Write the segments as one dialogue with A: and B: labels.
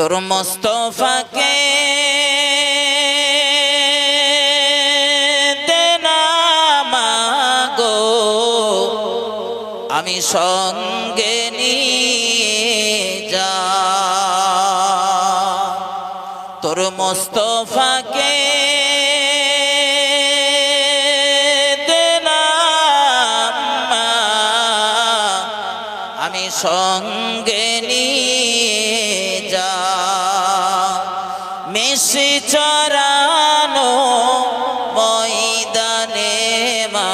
A: তোর মোস্তফাকে দে আমি সঙ্গে যা। তোর মোস্তফাকে আমি সঙ্গে মেসি চরানো ময়দানে মা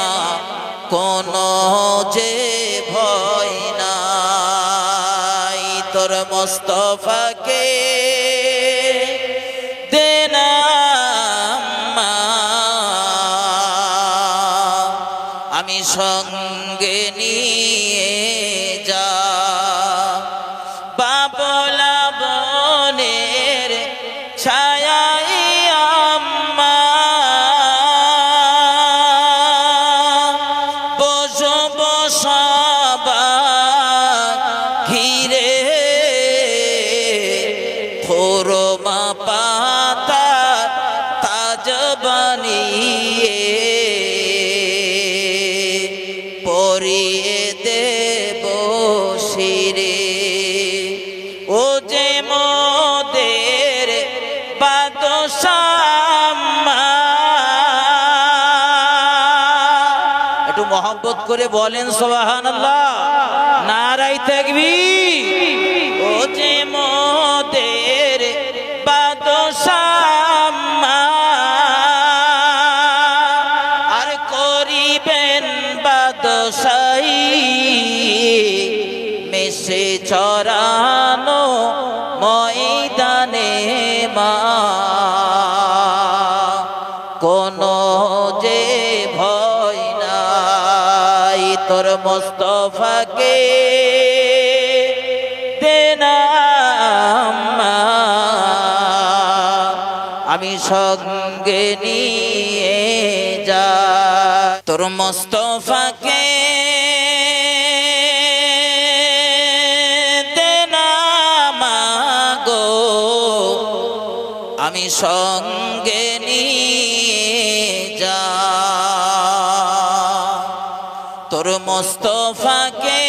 A: কোনো যে ভয় নাই। তোর মোস্তফাকে আমি সঙ্গে নিয়ে পাতা তাজ বানিয়ে পরিয়ে দেব শিরে। ও যে মোদের বাদশাম্মা একটু মহব্বত করে বলেন সোহান নারাই থাকবি ও যে মোদের মেসে চরানো ময়দানে মা। কোনো যে ভয় নাই তোর মোস্তফাকে আমি সঙ্গে নিয়ে যা। তোর মোস্তফাকে সঙ্গে নিয়ে যা। তোর মোস্তফাকে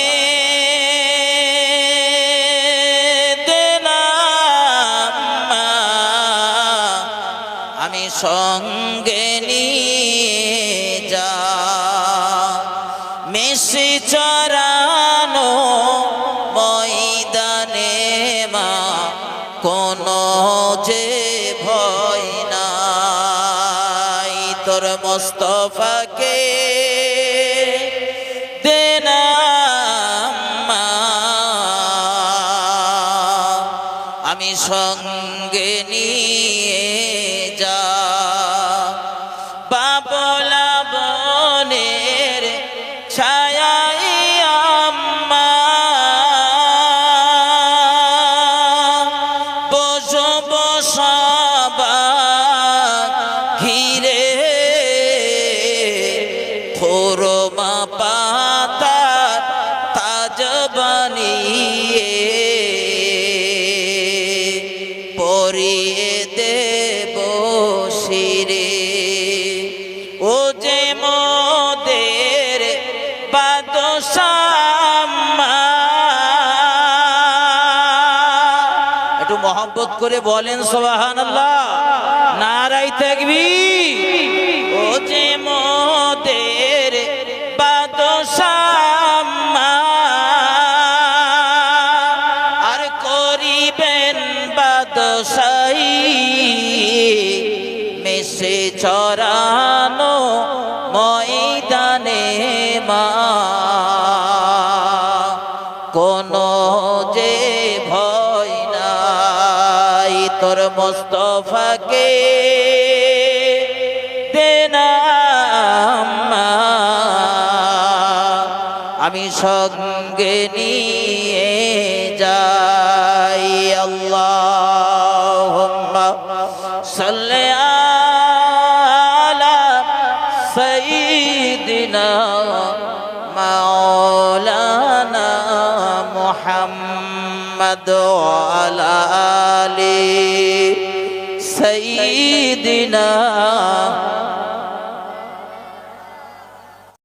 A: আমি সঙ্গে নিয়ে যা। মেসি চরানো নাই তোর মোস্তফাকে দে আমি সঙ্গে নিয়ে যা। বাবলা বনের ছায়াই আম্মা। বসো বসাবা বানিয়ে পরিয়ে দেব শিরে। ও যে মোদের একটু মহব্বত করে বলেন সোহান নারাই থাকবি চরানো ময়দানে মা। কোনো যে ভয় নাই তোর মোস্তফাকে আমি সঙ্গে নিয়ে যাই محمد وعلى آل سيدنا